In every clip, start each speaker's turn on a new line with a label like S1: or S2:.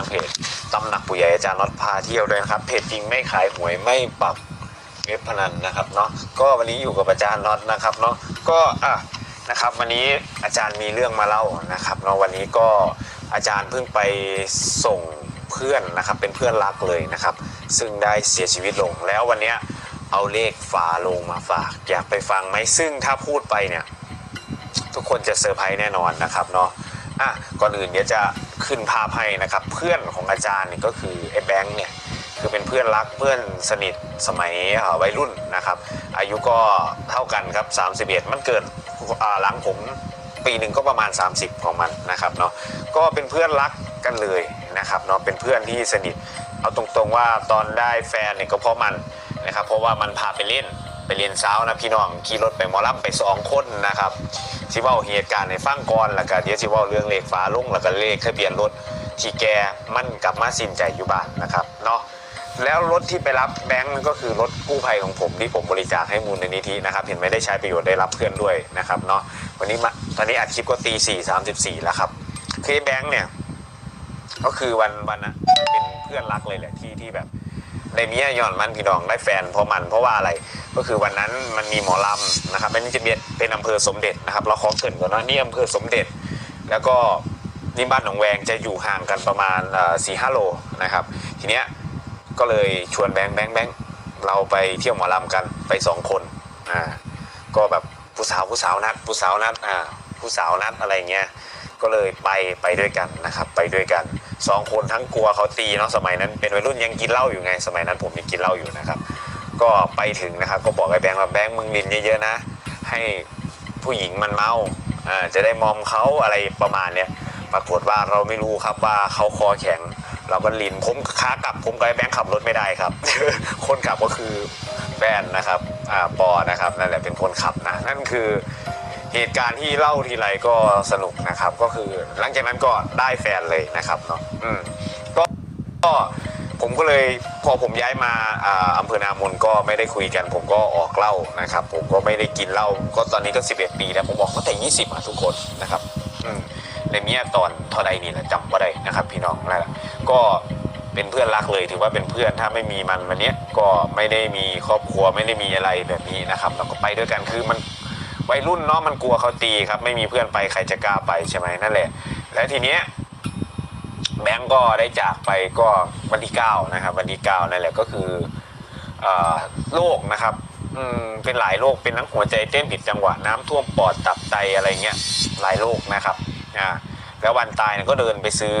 S1: างเพจตำหนักผู้ใหญ่อาจารย์น็อตพาเที่ยวด้วยนะครับเพจจริงไม่ขายหวยไม่ปรับเว็บพนันนะครับเนาะก็วันนี้อยู่กับอาจารย์น็อตนะครับเนาะก็อะนะครับวันนี้อาจารย์มีเรื่องมาเล่านะครับเนาะวันนี้ก็อาจารย์เพิ่งไปส่งเพื่อนนะครับเป็นเพื่อนรักเลยนะครับ ซึ่งได้เสียชีวิตลงแล้ววันนี้เอาเลขฝาลงมาฝาก อยากไปฟังไหมซึ่งถ้าพูดไปเนี่ย ทุกคนจะเซอร์ไพรส์แน่นอนนะครับเนาะ อะก่อนอื่นเดี๋ยวจะขึ้นภาพให้นะครับ เพื่อนของอาจารย์เนี่ยก็คือไอ้แบงค์เนี่ยคือเป็นเพื่อนรักเพื่อนสนิทสมัยวัยรุ่นนะครับ อายุก็เท่ากันครับ 31 มันเกิดอ่าหลังผมปีหนึ่งก็ประมาณ 30 ของมันนะครับเนาะก็เป็นเพื่อนรักกันเลยนะครับเนาะเป็นเพื่อนที่สนิท เอาตรงๆว่าตอนได้แฟนเนี่ยก็เพราะมันนะครับเพราะว่ามันพาไปเล่นไปเรียนเช้านะพี่น้องขี่รถไปมอลำไปสองคนนะครับ สิเว่าเหตุการณ์ในฟังก่อนแล้วก็เดี๋ยวสิเว่าเรื่องเลขฟ้าลงแล้วก็เลขทะเบียนรถที่แกมันกลับมาสิ้นใจอยู่บ้านนะครับเนาะแล้วรถที่ไปรับแบงค์นั่นก็คือรถกู้ภัยของผมที่ผมบริจาคให้มูลในนิธินะครับ เห็นไหมได้ใช้ประโยชน์ได้รับเพื่อนด้วยนะครับเนาะวันนี้มาตอนนี้อัดคลิปก็ตีสี่สามสิบสี่แล้วครับคือแบงค์เนี่ยก็คือวันวันนะเป็นเพื่อนรักเลยแหละที่ที่แบบ ได้เมียย้อนมันพี่น้องได้แฟนเพราะมันเพราะว่าอะไรก็คือวันนั้นมันมีหมอลำนะครับอันนี้จะเป็นเป็นอำเภอสมเด็จนะครับ เราขอเกรินก่อนนะนี่อำเภอสมเด็จ แล้วก็นี่บ้านหนองแวงจะอยู่ห่างกันประมาณสี่ห้าโลนะครับ ทีเนี้ยก็เลยชวนแบงค์แบงค์แบงค์เราไปเที่ยวหมอลำกันไปสองคนอ่าก็แบบผู้สาวผู้สาวนัดผู้สาวนัดอ่าผู้สาวนัดอะไรเงี้ย ก็เลยไปไปด้วยกันนะครับ ไปด้วยกันสองคนทั้งกลัวเขาตีเนาะสมัยนั้นเป็นวัยรุ่นยังกินเหล้าอยู่ไง สมัยนั้นผมยังกินเหล้าอยู่นะครับ ก็ไปถึงนะครับ ก็บอกไอ้แบงค์ว่าแบงค์มึงลินเยอะๆนะ ให้ผู้หญิงมันเมาอ่าจะได้มอมเขาอะไรประมาณเนี้ยปรากฏว่าเราไม่รู้ครับว่าเขาคอแข็ง เราก็ลินผมขากลับผมกับไอ้แบงค์ขับรถไม่ได้ครับ คนขับก็คือแฟนนะครับอ่าปอนะครับนั่นแหละเป็นคนขับนะนั่นคือ เหตุการณ์ที่เล่าทีไรก็สนุกนะครับ ก็คือหลังจากนั้นก็ได้แฟนเลยนะครับเนาะอืมก็ก็ผมก็เลยพอผมย้ายมาอ่าอำเภอนามนก็ไม่ได้คุยกัน ผมก็ออกเหล้านะครับ ผมก็ไม่ได้กินเหล้าก็ตอนนี้ก็ 11 ปีแล้วผมบอกตั้งแต่ 20อะทุกคนนะครับอืมในเมียตอนเท่าใดนี่แหละจำว่าได้นะครับ พี่น้องนั่นแหละก็เป็นเพื่อนรักเลยถือว่าเป็นเพื่อนถ้าไม่มีมันวันนี้ก็ไม่ได้มีครอบครัวไม่ได้มีอะไรแบบนี้นะครับเราก็ไปด้วยกันคือมัน วัยรุ่นเนาะมันกลัวเขาตีครับ ไม่มีเพื่อนไปใครจะกล้าไปใช่ไหมนั่นแหละ และทีเนี้ยแบงก์ก็ได้จากไปก็วันที่เก้านะครับ วันที่เก้านั่นแหละก็คืออโรคนะครับอืมเป็นหลายโรคเป็นทั้งหัวใจเต้นผิดจังหวะน้ำท่วมปอดตับไตอะไรเงี้ยหลายโรคนะครับอ่าแล้ววันตายก็เดินไปซื้อ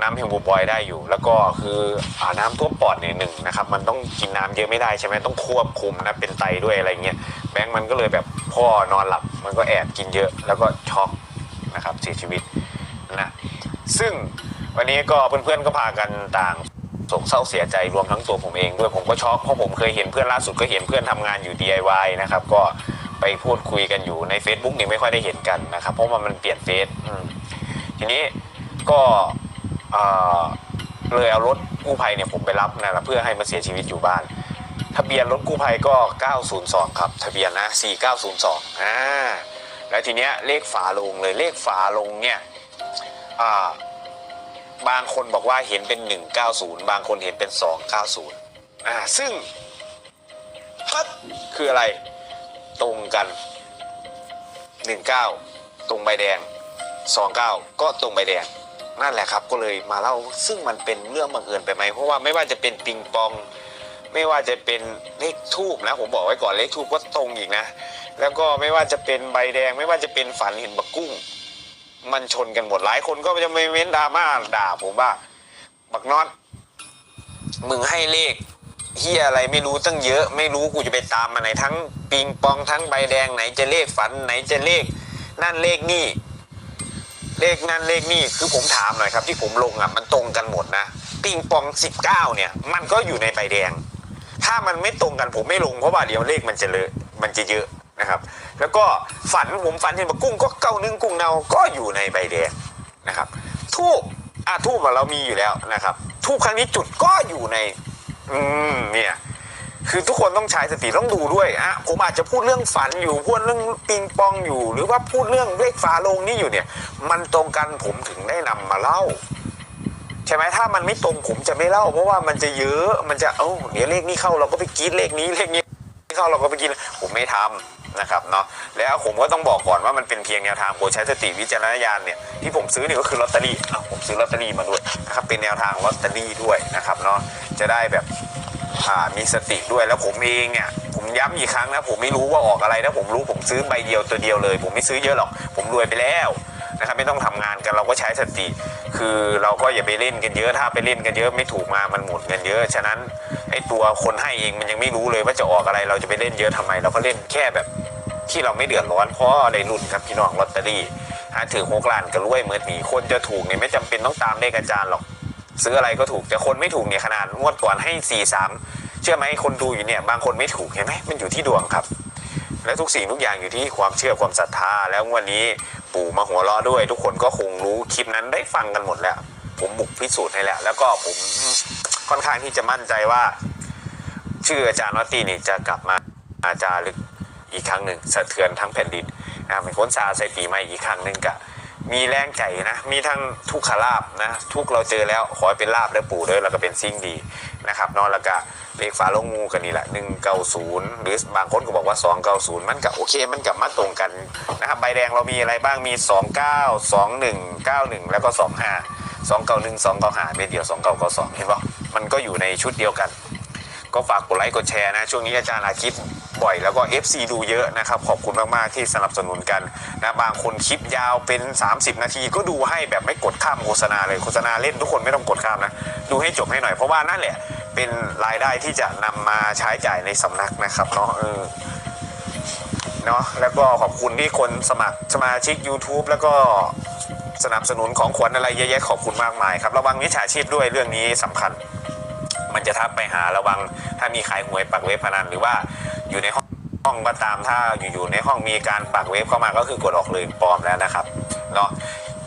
S1: น้ำเฮลบูบอยได้อยู่ แล้วก็คืออน้ำท่วมปอดเนี่ยหนึ่งนะครับ มันต้องกินน้ำเยอะไม่ได้ใช่ไหมต้องควบคุมนะเป็นไตด้วยอะไรเงี้ย แบงค์มันก็เลยแบบพ่อนอนหลับ มันก็แอบกินเยอะแล้วก็ช็อกนะครับเสียชีวิตนะซึ่งวันนี้ก็เพื่อนๆก็พากันต่างโศกเศร้าเสียใจรวมทั้งตัวผมเองด้วยผมก็ช็อกเพราะผมเคยเห็นเพื่อนล่าสุดก็เห็นเพื่อนทำงานอยู่ DIY นะครับก็ไปพูดคุยกันอยู่ใน Facebook นี่ไม่ค่อยได้เห็นกันนะครับเพราะว่ามันเปลี่ยนเฟซทีนี้ก็เเลยเอารถกู้ภัยเนี่ยผมไปรับนะเพื่อให้มาเสียชีวิตอยู่บ้าน ทะเบียนรถกู้ภัยก็ 902 ครับ ทะเบียนนะ 4902 อ่า แล้วทีเนี้ยเลขฝาลงเลย เลขฝาลงเนี่ย อ่า บางคนบอกว่าเห็นเป็น 190 บางคนเห็นเป็น 290 อ่า ซึ่งคืออะไร ตรงกัน 19 ตรงใบแดง 29 ก็ตรงใบแดง นั่นแหละครับ ก็เลยมาเล่า ซึ่งมันเป็นเรื่องบังเอิญไปไหม เพราะว่าไม่ว่าจะเป็นปิงปอง ไม่ว่าจะเป็นเลขทูบนะ ผมบอกไว้ก่อนเลขทูบก็ตรงอีกนะ แล้วก็ไม่ว่าจะเป็นใบแดง ไม่ว่าจะเป็นฝันเห็นบักกุ้ง มันชนกันหมดหลายคนก็จะไม่เว้นดราม่าด่าผมว่าบักน็อตมึงให้เลขเฮียอะไรไม่รู้ตั้งเยอะ ไม่รู้กูจะไปตามมาไหนทั้งปิงปองทั้งใบแดงไหนจะเลขฝันไหนจะเลข นั่นเลขนี่ เลขนั่นเลขนี่คือผมถามหน่อยครับ ที่ผมลงอะมันตรงกันหมดนะ ปิงปองสิบเก้าเนี่ย มันก็อยู่ในใบแดง ถ้ามันไม่ตรงกันผมไม่ลงเพราะว่าเดี๋ยวเลขมันจะเลอะมันจะเยอะนะครับ แล้วก็ฝันผมฝันเห็นว่ากุ้งก็เก้านึ่งกุ้งเนาก็อยู่ในใบแดงนะครับ ทูบอะทูบเรามีอยู่แล้วนะครับ ทูบครั้งนี้จุดก็อยู่ใน อืมเนี่ยคือทุกคนต้องใช้สติต้องดูด้วยอะผมอาจจะพูดเรื่องฝันอยู่พูดเรื่องปิงปองอยู่ หรือว่าพูดเรื่องเลขฟ้าโลงนี่อยู่เนี่ย มันตรงกันผมถึงได้นำมาเล่า ใช่ไหมถ้ามันไม่ตรงผมจะไม่เล่า เพราะว่ามันจะเยอะมันจะเอ้าเดี๋ยวเลขนี้เข้าเราก็ไปกรีดเลขนี้เลขนี้เข้าเราก็ไปกินผมไม่ทำนะครับเนาะแล้วผมก็ต้องบอกก่อนว่ามันเป็นเพียงแนวทางโปรดใช้สติวิจารณญาณเนี่ยที่ผมซื้อนี่ก็คือลอตเตอรี่ผมซื้อลอตเตอรี่มาด้วยนะครับเป็นแนวทางลอตเตอรี่ด้วยนะครับเนาะจะได้แบบมีสติด้วยแล้วผมเองเนี่ยผมย้ำอีกครั้งนะผมไม่รู้ว่าออกอะไรนะผมรู้ผมซื้อใบเดียวตัวเดียวเลย ผมไม่ซื้อเยอะหรอก ผมรวยไปแล้ว นะครับไม่ต้องทำงานกันเราก็ใช้สติ คือเราก็อย่าไปเล่นกันเยอะถ้าไปเล่นกันเยอะไม่ถูกมามันหมุนกันเยอะ ฉะนั้นไอ้ตัวคนให้เองมันยังไม่รู้เลยว่าจะออกอะไรเราจะไปเล่นเยอะทำไม เราก็เล่นแค่แบบที่เราไม่เดือดร้อนเพราะในรุ่นครับพี่น้องลอตเตอรี่หาถือหกล้านก็รวยเหมือนหนีคนจะถูกเนี่ยไม่จำเป็นต้องตามเลขอาจารย์หรอกซื้ออะไรก็ถูกแต่คนไม่ถูกเนี่ยขนาดงวดก่อนให้สี่สามเชื่อไหมคนดูอยู่เนี่ยบางคนไม่ถูกเห็นไหมมันอยู่ที่ดวงครับ และทุกสิ่งทุกอย่างอยู่ที่ความเชื่อความศรัทธาแล้วงวันนี้ ปู่มาหัวเราะด้วย ทุกคนก็คงรู้คลิปนั้นได้ฟังกันหมดแล้ว ผมบุกพิสูจน์ให้แล้ว แล้วก็ผมค่อนข้างที่จะมั่นใจว่า ชื่ออาจารย์วัตตีนี่จะกลับมาอาจารย์ลึกอีกครั้งหนึ่งสะเทือนทั้งแผ่นดินนะเป็นคนซาใส่ปีใหม่อีกครั้งหนึ่งกับ มีแรงใจนะ มีทั้งทุกขลาบนะ ทุกเราเจอแล้ว ขอให้เป็นลาบและปู่ด้วยแล้วก็เป็นสิ่งดีนะครับนอนแล้วก็เลขฝาโลงงูกันนี่แหละ190 หรือบางคนก็บอกว่า 290 มันก็โอเค มันกับมาตรงกันนะครับใบแดงเรามีอะไรบ้างมี 29 21 91 แล้วก็ 25 291 295เม็ดเดียว 2992 เห็นป่ะมันก็อยู่ในชุดเดียวกัน ก็ฝากกดไลค์กดแชร์นะ ช่วงนี้อาจารย์อาคลิปบ่อยแล้วก็ FC ดูเยอะนะครับ ขอบคุณมากๆที่สนับสนุนกันนะบางคนคลิปยาวเป็น 30 นาที ก็ดูให้แบบไม่กดข้ามโฆษณาเลยโฆษณาเล่นทุกคนไม่ต้องกดข้ามนะ ดูให้จบให้หน่อยเพราะว่านั่นแหละ เป็นรายได้ที่จะนำมาใช้จ่ายในสำนักนะครับเนาะเออเนาะแล้วก็ขอบคุณที่คนสมัครสมาชิก YouTube แล้วก็สนับสนุนของขวัญอะไรเยอะแยะขอบคุณมากมายครับ ระวังมิจฉาชีพด้วยเรื่องนี้สำคัญ มันจะทักไปหาระวัง ถ้ามีขายหวยปักเว็บพนันหรือว่าอยู่ในห้องห้องก็ตามถ้าอยู่ๆในห้องมีการปักเว็บเข้ามาก็คือกดออกเลยปลอมแล้วนะครับเนาะ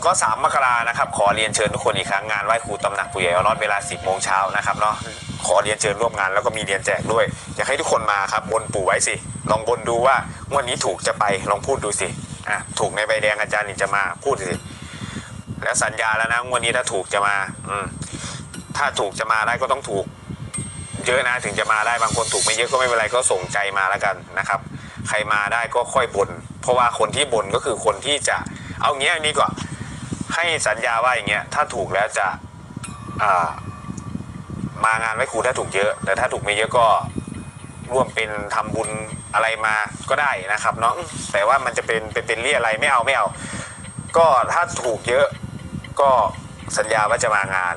S1: ก็สามมกรานะครับ ขอเรียนเชิญทุกคนอีกครั้งงานไหว้ครูตำหนักปู่ใหญ่อรอดเวลา 10โมงเช้านะครับเนาะขอเรียนเชิญร่วมงานแล้วก็มีเรียนแจกด้วย อยากให้ทุกคนมาครับบนปู่ไว้สิ ลองบนดูว่างวดนี้ถูกจะไปลองพูดดูสิอะถูกในใบแดงอาจารย์นี่จะมาพูดสิ แล้วสัญญาแล้วนะงวดนี้ถ้าถูกจะมา อืมถ้าถูกจะมาได้ก็ต้องถูก เยอะนะถึงจะมาได้บางคนถูกไม่เยอะก็ไม่เป็นไรก็ส่งใจมาแล้วกันนะครับ ใครมาได้ก็ค่อยบนเพราะว่าคนที่บ่นก็คือคนที่จะเอาเงี้อันนี้ก่อนให้สัญญาว่าอย่างเงี้ยถ้าถูกแล้วจะามางานไว้ครูถ้าถูกเยอะ แต่ถ้าถูกไม่เยอะก็ร่วมเป็นทำบุญอะไรมาก็ได้นะครับเนาะแต่ว่ามันจะเป็นเป็นเป็นเรี่อะไรไม่เอาไม่เอา ก็ถ้าถูกเยอะก็สัญญาว่าจะมางาน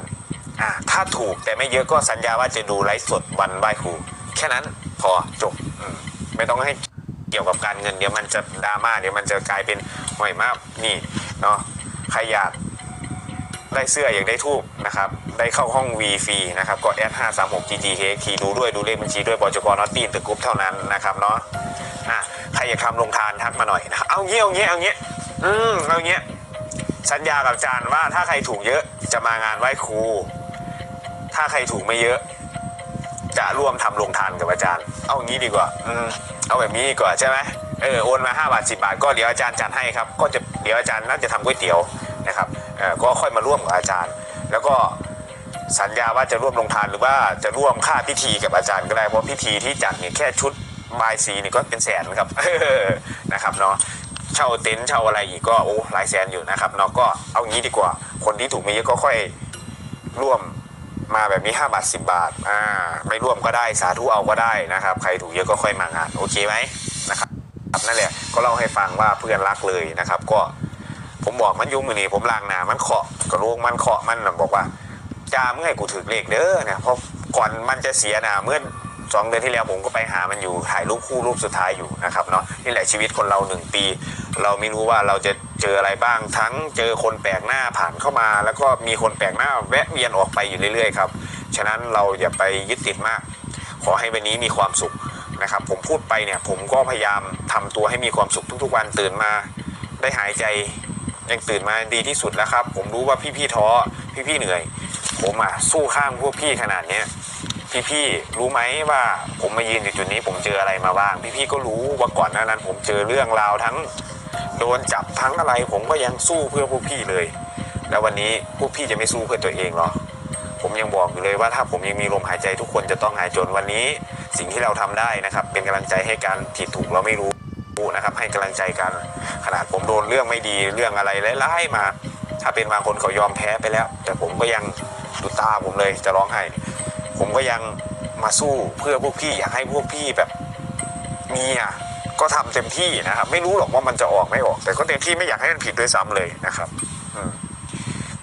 S1: อ่าถ้าถูกแต่ไม่เยอะก็สัญญาว่าจะดูไลฟ์สดวันไหว้ครู แค่นั้นพอจบอืมไม่ต้องให้เกี่ยวกับการเงินเดี๋ยวมันจะดราม่าเดี๋ยวมันจะกลายเป็นห่วยมากนี่เนาะใครอยากได้เสื้ออยากได้ทูบนะครับ ได้เข้าห้อง V ฟรีนะครับ ก็แอด5 3 6 GG KT ดูด้วยดูเลขบัญชีด้วยบจกนอตตี้ตึกกรุ๊ปเท่านั้นนะครับเนาะอะใครอยากทำลงทานทักมาหน่อยนะเอางี้ยเอางี้เอางี้ยอืมเอางี้ยสัญญากับอาจารย์ว่าถ้าใครถูกเยอะจะมางานไหว้ครู ถ้าใครถูกไม่เยอะ จะร่วมทำลงทานกับอาจารย์ เอางี้ดีกว่า อืมเอาแบบนี้ดีกว่าใช่ไหมเออโอนมา5บาท10บาทก็เดี๋ยวอาจารย์จัดให้ครับ ก็จะเดี๋ยวอาจารย์น่าจะทำก๋วยเตี๋ยวนะครับเออก็ค่อยมาร่วมกับอาจารย์ แล้วก็สัญญาว่าจะร่วมลงทานหรือว่าจะร่วมค่าพิธีกับอาจารย์ก็ได้เพราะพิธีที่จัดเนี่ยแค่ชุดบายสีนี่ก็เป็นแสนครับนะครับเนาะเช่าเต็นท์เช่าอะไรอีกก็โอ้หลายแสนอยู่นะครับเนาะก็เอางี้ดีกว่า คนที่ถูกไม่เยอะก็ค่อยร่วม มาแบบนี้ 5 บาท 10 บาทอ่าไม่ร่วมก็ได้สาธุเอาก็ได้นะครับ ใครถูกเยอะก็ค่อยมางาน โอเคไหมนะครับนั่นแหละก็เล่าให้ฟังว่าเพื่อนรักเลยนะครับ ก็ผมบอกมันยุ่งมือนี่ผมลางหนามันเคาะกระโลงมันเคาะมันบอกว่าจ้าเมื่อไห้กูถือเลขเด้อเนี่ยเพราะก่อนมันจะเสียนะเมื่อ สองเดือนที่แล้วผมก็ไปหามันอยู่ถ่ายรูปคู่รูปสุดท้ายอยู่นะครับเนาะนี่แหละชีวิตคนเราหนึ่งปี เราไม่รู้ว่าเราจะเจออะไรบ้าง ทั้งเจอคนแปลกหน้าผ่านเข้ามา แล้วก็มีคนแปลกหน้าแวะเวียนออกไปอยู่เรื่อยๆครับฉะนั้นเราอย่าไปยึดติดมาก ขอให้วันนี้มีความสุขนะครับผมพูดไปเนี่ยผมก็พยายามทำตัวให้มีความสุขทุกๆวันตื่นมาได้หายใจยังตื่นมาดีที่สุดแล้วครับ ผมรู้ว่าพี่ๆท้อพี่ๆเหนื่อย ผมอะสู้ข้ามพวกพี่ขนาดเนี้ย พี่ๆรู้ไหมว่าผมมายืนอยู่จุดนี้ผมเจออะไรมาบ้าง พี่ๆก็รู้ว่าก่อนหน้านั้น ผมเจอเรื่องราวทั้งโดนจับทั้งอะไร ผมก็ยังสู้เพื่อพวกพี่เลย แล้ววันนี้พวกพี่จะไม่สู้เพื่อตัวเองเหรอผมยังบอกอยู่เลยว่าถ้าผมยังมีลมหายใจทุกคนจะต้องหายจนวันนี้ สิ่งที่เราทำได้นะครับ เป็นกำลังใจให้การผิดถูกเราไม่รู้นะครับ ให้กำลังใจกัน ขนาดผมโดนเรื่องไม่ดีเรื่องอะไรไล่ๆมา ถ้าเป็นบางคนเขายอมแพ้ไปแล้ว แต่ผมก็ยังดูตาผมเลยจะร้องไห้ ผมก็ยังมาสู้เพื่อพวกพี่อยากให้พวกพี่แบบมีอะก็ทำเต็มที่นะครับ ไม่รู้หรอกว่ามันจะออกไม่ออก แต่ก็เต็มที่ไม่อยากให้มันผิดด้วยซ้ำเลยนะครับอื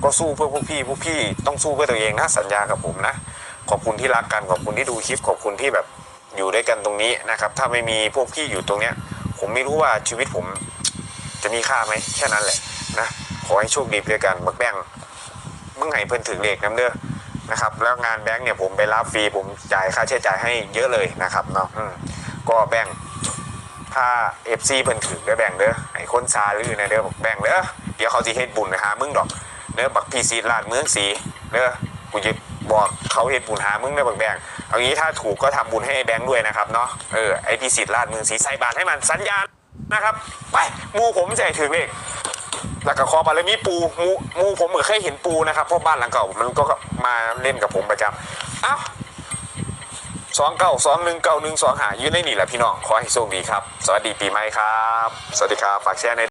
S1: ก็สู้เพื่อพวกพี่พวกพี่ต้องสู้เพื่อตัวเองนะสัญญากับผมนะขอบคุณที่รักกันขอบคุณที่ดูคลิปขอบคุณที่แบบอยู่ด้วยกันตรงนี้นะครับ ถ้าไม่มีพวกพี่อยู่ตรงเนี้ย ผมไม่รู้ว่าชีวิตผมจะมีค่าไหมแค่นั้นแหละนะขอให้โชคดีด้วยกันบักแบงมึงให้เพิ่นถึงเลขน้ำเด้อ นะครับ แล้วงานแบงค์เนี่ยผมไปรับฟรีผมจ่ายค่าใช้จ่ายให้เยอะเลยนะครับเนาะก็แบงค์ถ้าเอฟซีเพิ่นถึงเด้แบงค์เด้อไอ้คนซาลือนะเด้อแบงค์เด้อเดี๋ยวเขาจะเฮ็ดบุญนะฮะมึงดอกเด้อบักพีซีลาดเมืองสีเด้อกูจะบอกเขาเฮ็ดบุญหามึงเด้อบักแบงค์เอางี้ถ้าถูกก็ทำบุญให้แบงค์ด้วยนะครับเนาะ เออ ไอพีซีลาดเมืองสีใส่บาตรให้มันสัญญาณนะครับ ไปมูผมให้ถึงเลข แล้วก็คอปลารมีปูมูมูผมเหมือนเคยเห็นปูนะครับเพราะบ้านหลังเก่ามันก็มาเล่นกับผมประจำเอ้าสองเก้าสองหนึ่งเก้าหนึ่งสองหายืนได้นี่แหละพี่น้อง ขอให้โชคดีครับ สวัสดีปีใหม่ครับ สวัสดีครับ ฝากแชร์ใน